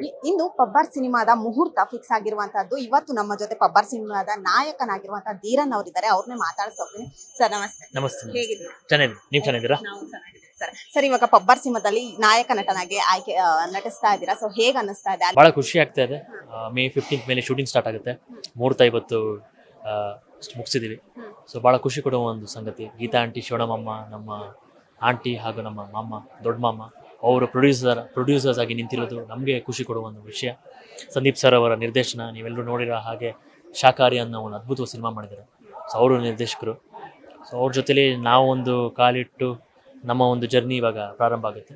E- ಇಂದು ಪಬ್ಬರ್ ಸಿನಿಮಾದ ಮುಹೂರ್ತ fix ಆಗಿರುವಂತಹದ್ದು ಇವತ್ತು ನಮ್ಮ ಜೊತೆ ಪಬ್ಬಾರ್ ಸಿನಿಮಾದ ನಾಯಕನಾಗಿರುವಂತಹ ಧೀರನ್ ಅವರಿದ್ದಾರೆ. ಅವ್ರನ್ನೇ ಮಾತಾಡ್ಸೋಗ್ತೀನಿ ಸರ್ ನಮಸ್ತೆ. ನಮಸ್ತೆ. ಹೇಗಿದ್ದೀರಾ? ನೀವು ಚೆನ್ನಾಗಿದ್ದೀರಾ? ಸರ್. ಇವಾಗ ಪಬ್ಬಾರ್ ಸಿನಿಮಾದಲ್ಲಿ ನಾಯಕ ನಟನಾಗಿ ಆಯ್ಕೆ ನಟಿಸ್ತಾ ಇದ್ದೀರಾ? ಸೊ ಹೇಗೆ ಅನ್ನಿಸ್ತಾ ಇದೆ? ಬಹಳ ಖುಷಿ ಆಗ್ತಾ ಇದೆ. ಮೇ ಫಿಫ್ಟೀನ್ ಮೇಲೆ ಶೂಟಿಂಗ್ ಸ್ಟಾರ್ಟ್ ಆಗುತ್ತೆ. ಮುಹೂರ್ತ ಇವತ್ತು ಮುಗಿಸಿದೀವಿ ಸೊ ಬಹಳ ಖುಷಿ ಕೊಡುವ ಒಂದು ಸಂಗತಿ. ಗೀತಾ ಆಂಟಿ ಶಿವಣಮಮ್ಮ ನಮ್ಮ ಆಂಟಿ ಹಾಗೂ ನಮ್ಮ ಮಾಮ ದೊಡ್ಡ ಮಾಮ. ಅವರು ಪ್ರೊಡ್ಯೂಸರ್ ಪ್ರೊಡ್ಯೂಸರ್ಸ್ ಆಗಿ ನಿಂತಿರೋದು ನಮಗೆ ಖುಷಿ ಕೊಡುವ ಒಂದು ವಿಷಯ. ಸಂದೀಪ್ ಸರ್ ಅವರ ನಿರ್ದೇಶನ ನೀವೆಲ್ಲರೂ ನೋಡಿರೋ ಹಾಗೆ ಶಾಕಾರಿ ಅನ್ನೋ ಒಂದು ಅದ್ಭುತ ಸಿನಿಮಾ ಮಾಡಿದ್ದಾರೆ. ಸೊ ಅವರು ನಿರ್ದೇಶಕರು. ಸೊ ಅವ್ರ ಜೊತೆಲಿ ಒಂದು ಕಾಲಿಟ್ಟು ನಮ್ಮ ಒಂದು ಜರ್ನಿ ಇವಾಗ ಪ್ರಾರಂಭ ಆಗುತ್ತೆ.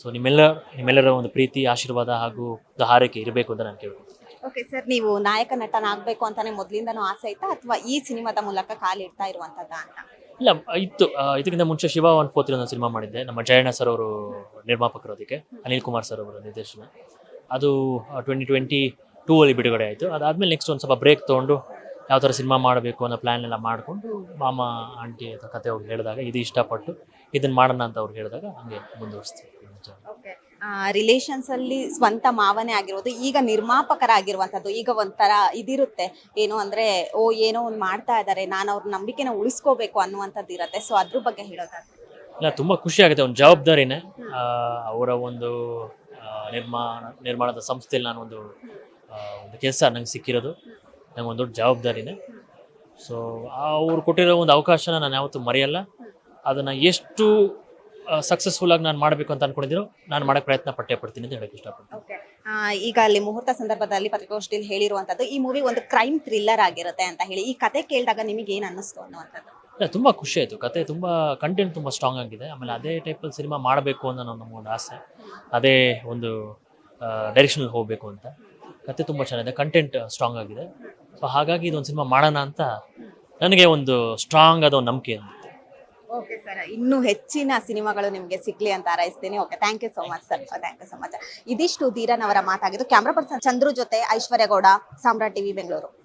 ಸೊ ನಿಮ್ಮೆಲ್ಲ, ನಿಮ್ಮೆಲ್ಲರ ಒಂದು ಪ್ರೀತಿ, ಆಶೀರ್ವಾದ ಹಾಗೂ ಹಾರೈಕೆ ಇರಬೇಕು ಅಂತ ನಾನು ಕೇಳ್ತೀನಿ ಓಕೆ ಸರ್ ನೀವು ನಾಯಕ ನಟನಾಗಬೇಕು ಅಂತಲೇ ಮೊದಲಿಂದನೂ ಆಸೆ ಇತ್ತಾ? ಅಥವಾ ಈ ಸಿನಿಮಾದ ಮೂಲಕ ಕಾಲಿಡ್ತಾ ಇರುವಂಥದ್ದಾ ಅಂತ? ಇಲ್ಲ, ಇತ್ತು. ಇದಕ್ಕಿಂತ ಮುಂಚೆ ಶಿವ ಒನ್ ಫೋರ್ತ್ ಒಂದು ಸಿನಿಮಾ ಮಾಡಿದ್ದೆ. ನಮ್ಮ ಜಯಣ್ಣ ಸರ್ ಅವರು ನಿರ್ಮಾಪಕರು ಅದಕ್ಕೆ, ಅನಿಲ್ ಕುಮಾರ್ ಸರ್ ಅವರ ನಿರ್ದೇಶನ. ಅದು ಟ್ವೆಂಟಿ ಟ್ವೆಂಟಿ ಟೂ ಅಲ್ಲಿ ಬಿಡುಗಡೆ ಆಯಿತು. ಅದಾದಮೇಲೆ ನೆಕ್ಸ್ಟ್ ಒಂದು ಸ್ವಲ್ಪ ಬ್ರೇಕ್ ತೊಗೊಂಡು ಯಾವ ಥರ ಸಿನಿಮಾ ಮಾಡಬೇಕು ಅನ್ನೋ ಪ್ಲ್ಯಾನ್ ಎಲ್ಲ ಮಾಡಿಕೊಂಡು ಮಾಮ, ಆಂಟಿ ಅಥವಾ ಕತೆ ಹೋಗಿ ಹೇಳಿದಾಗ, ಇದು ಇಷ್ಟಪಟ್ಟು ಇದನ್ನು ಮಾಡೋಣ ಅಂತ ಅವ್ರು ಹೇಳಿದಾಗ, ಹಂಗೆ ಮುಂದುವರಿಸ್ತೀವಿ ರಿಲೇಷನ್ಸ್ ಅಲ್ಲಿ ಸ್ವಂತ ಮಾವನೇ ಆಗಿರೋದು, ಈಗ ನಿರ್ಮಾಪಕರಾಗಿರುವಂತದ್ದು ಈಗ ಒಂಥರ ಇದಿರುತ್ತೆ. ಏನು ಅಂದ್ರೆ, ಓ, ಏನೋ ಒಂದು ಮಾಡ್ತಾ ಇದ್ದಾರೆ ನಾನು ಅವ್ರ ನಂಬಿಕೆನ ಉಳಿಸ್ಕೋಬೇಕು ಅನ್ನುವಂಥದ್ದು ಇರುತ್ತೆ. ಸೊ ಅದ್ರ ಬಗ್ಗೆ ಹೇಳೋದಾದ್ರೆ. ಇಲ್ಲ, ತುಂಬಾ ಖುಷಿ ಆಗುತ್ತೆ. ಒಂದು ಜವಾಬ್ದಾರಿನೇ. ಅವರ ಒಂದು ನಿರ್ಮಾಣ, ನಿರ್ಮಾಣದ ಸಂಸ್ಥೆಯಲ್ಲಿ ನಾನು ಒಂದು ಒಂದು ಕೆಲಸ ನಂಗೆ ಸಿಕ್ಕಿರೋದು. ನಂಗೆ ಒಂದು ದೊಡ್ಡ ಜವಾಬ್ದಾರಿನೇ. ಸೊ ಅವ್ರು ಕೊಟ್ಟಿರೋ ಒಂದು ಅವಕಾಶನ ನಾನು ಯಾವತ್ತೂ ಮರೆಯಲ್ಲ. ಅದನ್ನು ಎಷ್ಟು ಸಕ್ಸಸ್ಫುಲ್ ಆಗಿ ನಾನು ಮಾಡಬೇಕು ಅಂತ ಅನ್ಕೊಂಡಿದ್ರು ನಾನು ಮಾಡಕ್ ಪ್ರಯತ್ನ ಪಟ್ಟೆ ಪಡ್ತೀನಿ ಅಂತ ಹೇಳಕ್ ಇಷ್ಟಪಡ್ತೀನಿ. ಈಗ ಅಲ್ಲಿ ಮುಹೂರ್ತ ಸಂದರ್ಭದಲ್ಲಿ ಪತ್ರಿಕಾಗೋಷ್ಠಿಯಲ್ಲಿ ಹೇಳಿರುವಂತದ್ದು ಈ ಮೂವಿ ಒಂದು ಕ್ರೈಮ್ ಥ್ರಿಲ್ಲರ್ ಆಗಿರುತ್ತೆ ಅಂತ ಹೇಳಿ ಈ ಕತೆ ಕೇಳಿದಾಗ ನಿಮಗೆ ಏನ್ ಅನ್ನಿಸ್ತು ಅನ್ನುವಂಥದ್ದು? ಇಲ್ಲ ತುಂಬಾ ಖುಷಿ ಆಯಿತು. ಕತೆ ತುಂಬಾ ಕಂಟೆಂಟ್ ತುಂಬಾ ಸ್ಟ್ರಾಂಗ್ ಆಗಿದೆ. ಆಮೇಲೆ ಅದೇ ಟೈಪಲ್ಲಿ ಸಿನಿಮಾ ಮಾಡಬೇಕು ಅನ್ನೋ ನನ್ನ ಒಂದು ಆಸೆ. ಅದೇ ಒಂದು ಡೈರೆಕ್ಷನ್ ಹೋಗಬೇಕು ಅಂತ. ಕತೆ ತುಂಬಾ ಚೆನ್ನಾಗಿದೆ. ಕಂಟೆಂಟ್ ಸ್ಟ್ರಾಂಗ್ ಆಗಿದೆ. ಸೊ ಹಾಗಾಗಿ ಇದೊಂದು ಸಿನಿಮಾ ಮಾಡೋಣ ಅಂತ ನನಗೆ ಒಂದು ಸ್ಟ್ರಾಂಗ್ ಆದ ಒಂದು ನಂಬಿಕೆ ಇದೆ ಓಕೆ ಸರ್ ಇನ್ನೂ ಹೆಚ್ಚಿನ ಸಿನಿಮಾಗಳು ನಿಮಗೆ ಸಿಗ್ಲಿ ಅಂತ ಹಾರೈಸ್ತೀನಿ. Okay thank you so much sir thank you so much ಇದಿಷ್ಟು ಧೀರನ್ ಅವರ ಮಾತಾಗಿದ್ದು. ಕ್ಯಾಮ್ರಾ ಪರ್ಸನ್ ಚಂದ್ರು ಜೊತೆ ಐಶ್ವರ್ಯ ಗೌಡ ಸಾಮ್ರಾಟ್ ಟಿವಿ, ಬೆಂಗಳೂರು.